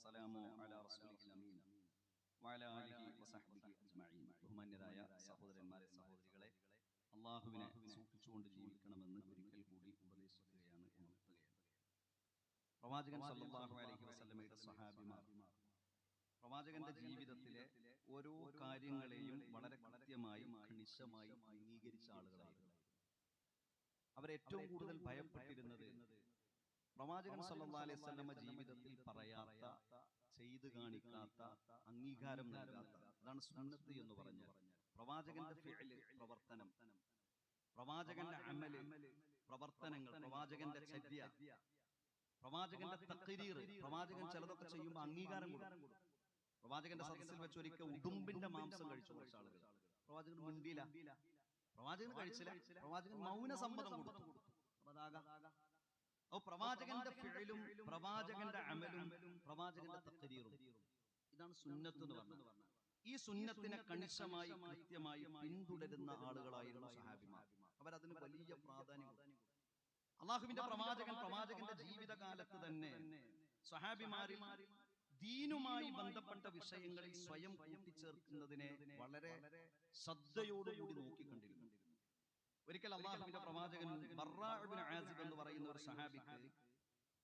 والسلام على رسوله الأمين وعلى آله وصحبه أجمعين ബഹുമാന്യരായ സഹോദരന്മാരെ സഹോദരികളെ അള്ളാഹുവിനെ സൂക്ഷിച്ചുകൊണ്ട് ജീവിക്കണമെന്ന് ഒരിക്കൽ കൂടി ഉപദേശിക്കുകയാണ് ഉണർത്തുകയാണ് പ്രവാചകൻ സല്ലല്ലാഹു അലൈഹി വസല്ലമയുടെ സഹാബിമാർ പ്രവാചകന്റെ ജീവിതത്തിലെ ഓരോ കാര്യങ്ങളെയും വളരെ കൃത്യമായും കണിശമായും അംഗീകരിച്ച ആളുകളായിരുന്നു അവരേറ്റവും കൂടുതൽ ഭയപ്പെട്ടിരുന്നത് പ്രവാചകൻ സല്ലല്ലാഹു അലൈഹി സ്വലമ ജീവിതത്തിൽ പറയാത്ത ചെയ്തു കാണിക്കാത്ത അംഗീകാരം നൽകാത്ത. അതാണ് സുന്നത്ത് എന്ന് പറഞ്ഞു പ്രവാചകന്റെ ഫിഅൽ പ്രവർത്തനം. പ്രവാചകന്റെ അമൽ പ്രവർത്തനങ്ങൾ പ്രവാചകന്റെ ചര്യ. പ്രവാചകന്റെ തക്കരീർ പ്രവാചകൻ ചിലതൊക്കെ ചെയ്യുമ്പോൾ അംഗീകാരം കൊടുക്കും. പ്രവാചകന്റെ സദസ്സിൽ വെച്ച് ഒരിക്കൽ ഉടുമ്പിന്റെ മാംസം കഴിച്ചു കുറച്ച് ആളുകൾ. പ്രവാചകൻ മുൻപില പ്രവാചകൻ കഴിച്ചില്ല. പ്രവാചകൻ മൗന സമ്മതം കൊടുത്തു. അതാകാം പ്രവാചകന്റെ പിഴലും പ്രവാചകന്റെ അമലും പ്രവാചകന്റെ തക്കരീറും ഇതാണ് സുന്നത്ത് എന്ന് പറഞ്ഞത്. ഈ സുന്നത്തിനെ കണിശമായി കൃത്യമായി പിന്തുടരുന്ന ആളുകളായിരുന്നു സഹാബിമാർ. അവരതിന് വലിയ പ്രാധാന്യം. അള്ളാഹുവിന്റെ പ്രവാചകൻ പ്രവാചകന്റെ ജീവിതകാലത്ത് തന്നെ സഹാബിമാരിൽ ദീനുമായി ബന്ധപ്പെട്ട വിഷയങ്ങളിൽ സ്വയം കൂട്ടിച്ചേർക്കുന്നതിനെ വളരെ ശ്രദ്ധയോടുകൂടി നോക്കിക്കണ്ടിരുന്നു. ഒരിക്കൽ അള്ളാഹുവിന്റെ പ്രവാചകൻ ആസിബ് എന്ന് പറയുന്ന ഒരു സഹാബിക്ക്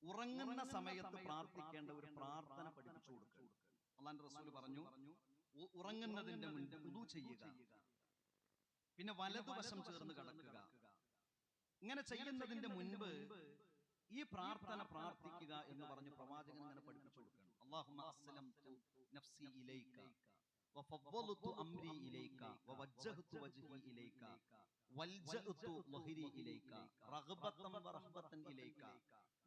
ഉറങ്ങുന്ന സമയത്ത് പ്രാർത്ഥിക്കേണ്ട ഒരു പ്രാർത്ഥന പഠിപ്പിച്ചു കൊടുക്കുക അള്ളാന്റെ റസൂൽ പറഞ്ഞു ഉറങ്ങുന്നതിന്റെ മുൻപ് ഉദു ചെയ്യുക. പിന്നെ വലതുവശം ചേർന്ന് കിടക്കുക. ഇങ്ങനെ ചെയ്യുന്നതിന്റെ മുൻപ് ഈ പ്രാർത്ഥന പ്രാർത്ഥിക്കുക എന്ന് പറഞ്ഞ് പ്രവാചകൻ ഇങ്ങനെ പഠിപ്പിച്ചു കൊടുക്കണം. അള്ളാഹുമ്മ ഇലൈക വഫവ്വൽതു അംരി ഇലൈക വവജ്ജഹ്തു വജ്ഹി ഇലൈക വൽജഅതു ളഹരി ഇലൈക റഗ്ബത്തൻ വറഹ്ബത്തൻ ഇലൈക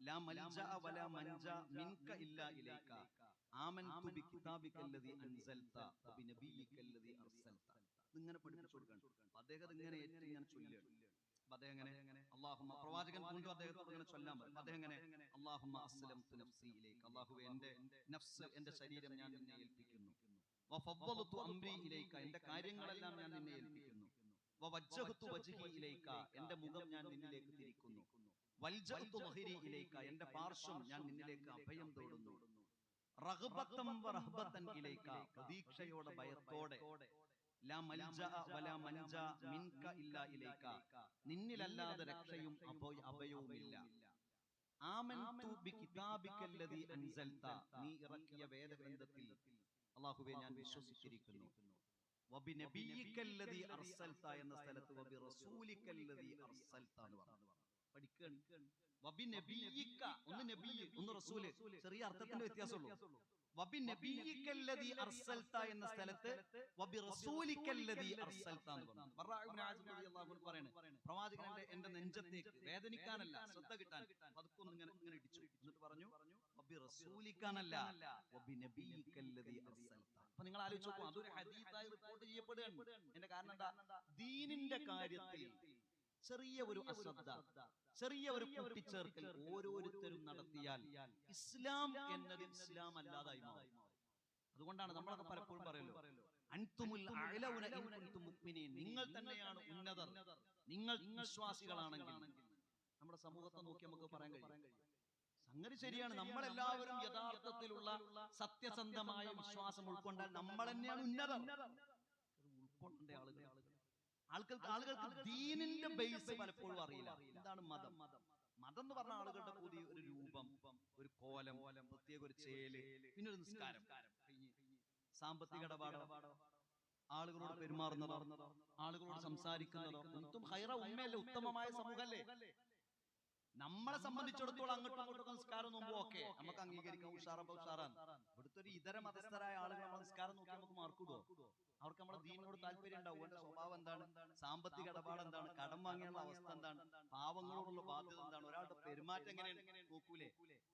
ലാ മൽജഅ വലാ മൻജ മിൻക ഇല്ലാ ഇലൈക. ആമൻതു ബികിതാബിക അല്ലദി അൻസൽത വബിനബിയിക അർസൽത. ഇതിങ്ങനെ പഠിപ്പിച്ചു കൊടുക്കുകയാണ് അപ്പൊ അദ്ദേഹം ഇങ്ങനെ ഏറ്റവും ഇങ്ങനെ ചൊല്ലുകയാണ്. അദ്ദേഹം എങ്ങനെ അള്ളാഹുമ്മ പ്രവാചകൻ വീണ്ടും അദ്ദേഹത്തോട് ഇങ്ങനെ ചൊല്ലാൻ പറയും അദ്ദേഹം എങ്ങനെ അള്ളാഹുമ്മ അസ്ലംതു നഫ്സി ഇലൈക. അള്ളാഹുവേ എന്റെ നഫ്സ് എന്റെ ശരീരം ഞാൻ നിന്നെ ഏൽപ്പിക്കുന്നു വഫവ്വൽതു അംരി ഇലൈക എന്റെ കാര്യങ്ങളെല്ലാം ഞാൻ നിന്നെ ഏൽപ്പിക്കുന്നു. എന്റെ മുഖം ഞാൻ നിന്നിലേക്ക് തിരിക്കുന്നു. വൽജഅതു ലഹരി ഇലൈക എന്റെ പാർശ്വം ഞാൻ നിന്നിലേക്ക് അഭയം തേടുന്നു. റഗ്ബത്തം വറഹ്ബത്തൻ ഇലൈക പ്രതീക്ഷയോടെ ഭയത്തോടെ. ലാ മൽജഅ വലാ മൻജ മിൻക ഇല്ലാ ഇലൈക നിന്നിലല്ലാതെ രക്ഷയും അഭയ അഭയവുമില്ല. അൻസൽത. നീ ഇറക്കിയ അല്ലാഹുവേ ഞാൻ വിശ്വസിച്ചിരിക്കുന്നു. എന്ന സ്ഥലത്ത് പഠിക്കുകയാണ് ഒന്ന് നബി ഒന്ന് റസൂൽ. ചെറിയ അർത്ഥത്തിന്റെ വ്യത്യാസമുള്ളൂ. വബിനബിയിക്കല്ലദി അർസൽത എന്ന സ്ഥലത്ത് വബിറസൂലിക്കല്ലദി അർസൽത എന്ന് പറഞ്ഞു ഇബ്നു റളിയല്ലാഹു അൻഹു പറയുന്നു പ്രവാചകന്റെ എന്റെ നെഞ്ചത്തേക്ക് വേദനിക്കാനല്ല ശ്രദ്ധ കിട്ടാൻ പതുക്കൊന്ന് ഇങ്ങനെ ഇങ്ങനെ ഇടിച്ചു. എന്നിട്ട് പറഞ്ഞു വബിറസൂലിക്കാനല്ല വബിനബിയിക്കല്ലദി അർസൽത. അപ്പൊ നിങ്ങൾ ആലോചിച്ച് നോക്കൂ അതൊരു ഹദീസായി റിപ്പോർട്ട് ചെയ്യപ്പെടുകയാണ്. എന്റെ കാരണം എന്താ? ദീനിന്റെ കാര്യത്തിൽ ചെറിയ ഒരു അശ്രദ്ധ ചെറിയ ഒരു കൂട്ടിച്ചേർക്കൽ ഓരോരുത്തരും നടത്തിയാൽ ഇസ്ലാം എന്നത് ഇസ്ലാം അല്ലാതായി മാറും. അതുകൊണ്ടാണ് നമ്മളൊക്കെ പലപ്പോഴും അൻതുമുൽ കുൻതും നിങ്ങൾ തന്നെയാണ് ഉന്നതർ. നിങ്ങൾ വിശ്വാസികളാണെങ്കിൽ നമ്മുടെ സമൂഹത്തെ നോക്കി നമുക്ക് പറയാൻ കഴിയും. സംഗതി ശരിയാണ്. നമ്മളെല്ലാവരും യഥാർത്ഥത്തിലുള്ള സത്യസന്ധമായ വിശ്വാസം ഉൾക്കൊണ്ടാൽ നമ്മൾ തന്നെയാണ് ഉന്നതർ. ഉൾക്കൊള്ളേണ്ട ആളുകൾ ആൾക്കാർക്ക് ആളുകൾക്ക് ദീനിന്റെ ബേസ് പലപ്പോഴും അറിയില്ല. എന്താണ് മതം? മതം? എന്ന് പറഞ്ഞ ആളുകളുടെ പുതിയ ഒരു രൂപം ഒരു കോലം പ്രത്യേക ഒരു ചേൽ പിന്നെ ഒരു നിസ്കാരം. സാമ്പത്തിക ഇടപാടോ ആളുകളോട് പെരുമാറുന്നതോ ആളുകളോട് സംസാരിക്കുന്നതോ എന്തും ഹൈറ ഉമ്മയല്ലേ ഉത്തമമായ സമൂഹമല്ലേ നമ്മളെ സംബന്ധിച്ചിടത്തോളം അങ്ങോട്ടും അങ്ങോട്ടും നിസ്കാരം നോക്കുമ്പോ ഓക്കെ. നമുക്ക് അംഗീകരിക്കാം. ഉഷാറപ്പ ഉഷാറാണ്. ഇവിടുത്തെ ഒരു ഇതര മതസ്ഥരായ ആളുകൾ നമ്മൾ നിസ്കാരം നോക്കി നമുക്ക് മാർക്കിടുവോ അവർക്ക് നമ്മുടെ ദീനിനോട് താല്പര്യം ഉണ്ടാവും എന്റെ സ്വഭാവം എന്താണ്? സാമ്പത്തിക ഇടപാട് എന്താണ് കടം വാങ്ങിയുള്ള അവസ്ഥ എന്താണ്? പാവങ്ങളോടുള്ള ബാധ്യത എന്താണ്? ഒരാളുടെ പെരുമാറ്റം എങ്ങനെയാണ്? നോക്കൂലേ?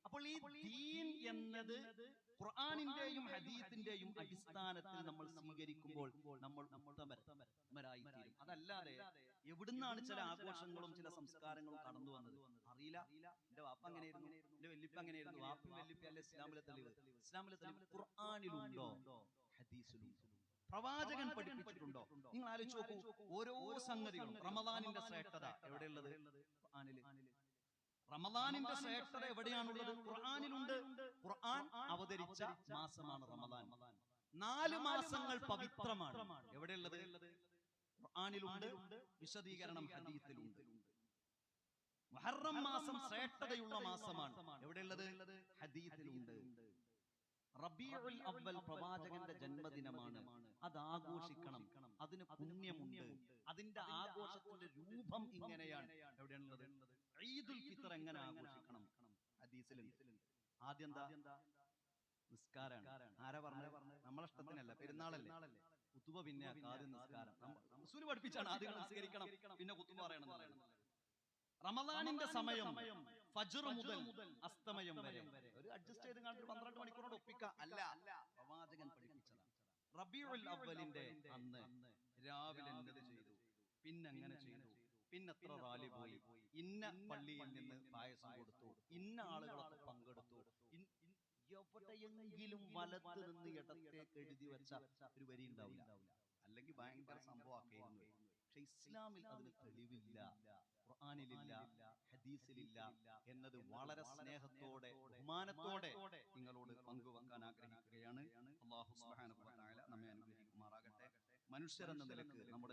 അപ്പോൾ ഈ ദീൻ എന്നത് ഖുർആാനിന്റെയും ഹദീസിന്റെയും അടിസ്ഥാനത്തിൽ നമ്മൾ സ്വീകരിക്കുമ്പോൾ നമ്മൾ ഉത്തമരായി തീരും അതല്ലാതെ എവിടുന്നാണ് ചില ആഘോഷങ്ങളും ചില സംസ്കാരങ്ങളും കടന്നു വന്നത് അറിയില്ല. എന്റെ വാപ്പ അങ്ങനെയായിരുന്നു. എന്റെ വെല്ലിപ്പ അങ്ങനെയായിരുന്നു. വാപ്പ വെല്ലിപ്പ അല്ലെ? ഇസ്ലാമിലെ തെളിവ്. ഇസ്ലാമിലെ തെളിവ് ഖുർആാനിലുണ്ടോ? ഹദീസിലുണ്ടോ പ്രവാചകൻ പഠിപ്പിച്ചിട്ടുണ്ടോ. നിങ്ങൾ ആലോചിച്ച് നോക്കൂ. ഓരോ സംഗതികളും റമദാനിന്റെ ശ്രേഷ്ഠത എവിടെയുള്ളത്? ഖുർആനിൽ. റമദാനിന്റെ ശ്രേഷ്ഠത എവിടെയാണുള്ളത്? ഖുർആനിലുണ്ട്. ഖുർആൻ അവതരിച്ച മാസമാണ് റമദാൻ. നാല് മാസങ്ങൾ പവിത്രമാണ്. എവിടെയുള്ളത്? ഖുർആാനിലുണ്ട്. വിശദീകരണം ഹദീത്തിലുണ്ട്. മുഹറം മാസം ശ്രേഷ്ഠതയുള്ള മാസമാണ്. എവിടെയുള്ളത്? ഹദീത്തിലുണ്ട് റബീഉൽ അവൽ പ്രവാചകന്റെ ജന്മദിനമാണ്. അത് ആഘോഷിക്കണം. അതിന് പുണ്യമുണ്ട്. അതിന്റെ ആഘോഷത്തിന്റെ രൂപം ഇങ്ങനെയാണ്. എവിടെയാണുള്ളത് ഈദുൽ ഫിത്തർ എങ്ങനെ ആഘോഷിക്കണം? ഹദീസിലുണ്ട്. ആദ്യം എന്താ നിസ്കാരാണ്. ആരാ പറഞ്ഞ നമ്മളെ ഇഷ്ടത്തിനല്ല. പെരുന്നാളല്ലേ? കുത്തുബ പിന്നെ ആദ്യം നിസ്കാരം. റസൂൽ പഠിപ്പിച്ചാണ്. ആദ്യം നിസ്കരിക്കണം പിന്നെ കുത്തുബ പറയണം. റമദാനിന്റെ സമയം ഫജ്ർ മുതൽ അസ്തമയം വരെ. ഒരു അഡ്ജസ്റ്റ് ചെയ്ത് കണ്ടിട്ട് പന്ത്രണ്ട് മണിക്കൂറോട് ഒപ്പിക്കാം. അല്ല പ്രവാചകൻ പഠിപ്പിച്ചതാണ് റബിയുൽ അവലിന്റെ അന്ന് രാവിലെ എന്നത് ചെയ്തു? പിന്നെ അങ്ങനെ ചെയ്തു. പിന്നെ എത്ര റാലി പോയി. ഇന്ന പള്ളിയിൽ നിന്ന് പായസം കൊടുത്തു. ഇന്ന ആളുകളൊക്കെ പങ്കെടുത്തു. എവിടെയെങ്കിലും വലത്ത് നിന്ന് ഇടത്തേക്ക് എഴുതി വെച്ച ഒരു വരി ഉണ്ടാവില്ല. അല്ലെങ്കിൽ ഭയങ്കര സംഭവമാക്കിയിരുന്നു പക്ഷെ ഇസ്ലാമിൽ അതിന് തെളിവില്ല. ഖുർആാനിലില്ല ഹദീസിലില്ല. എന്നത് വളരെ സ്നേഹത്തോടെ ബഹുമാനത്തോടെ നിങ്ങളോട് പങ്കുവെക്കാൻ ആഗ്രഹിക്കുകയാണ്. അള്ളാഹു സുബ്ഹാനഹു വ തആല നമ്മെ അനുഗ്രഹിക്കുമാറാകട്ടെ. മനുഷ്യരെന്ന നിലയ്ക്ക് നമ്മുടെ